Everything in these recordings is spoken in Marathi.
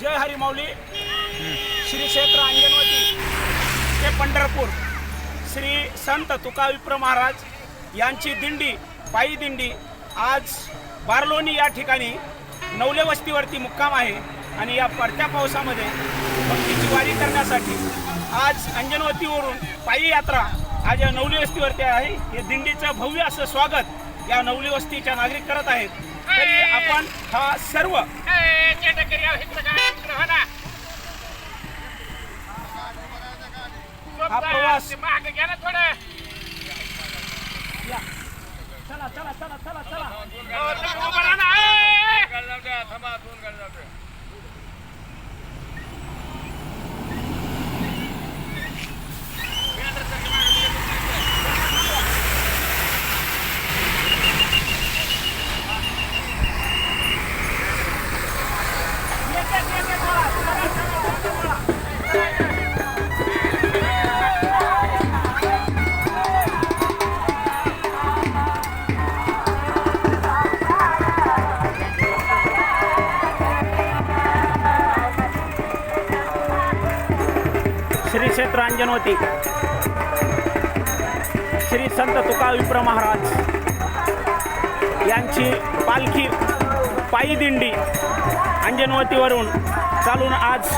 जय हरी श्री क्षेत्र अंगणवती ते पंढरपूर. श्री संत तुका विप्र महाराज यांची दिंडी पायी दिंडी आज बारलोणी या ठिकाणी नवले वस्तीवरती मुक्काम आहे आणि या पडत्या पावसामध्ये भक्तीची वारी करण्यासाठी आज अंजनवतीवरून पायी यात्रा आज या नवली वस्तीवरती आहे. हे दिंडीचं भव्य असं स्वागत या नवली वस्तीच्या नागरिक करत आहेत. तरी आपण हा सर्व हा प्रवास. या. चला चला चला चला चला. श्री क्षेत्र अंजनवती श्री संत तुका विप्र महाराज. यांची पालखी पायी दिंडी अंजनवतीवरून चालून आज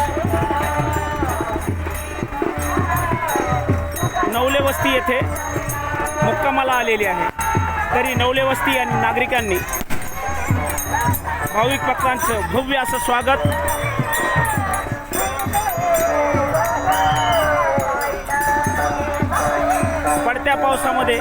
नवले वस्ती येथे मुक्कामाला आलेली आहे. तरी नवले वस्ती आणि नागरिकांनी भाविक भक्तांचं भव्य असं स्वागत पावसामध्ये.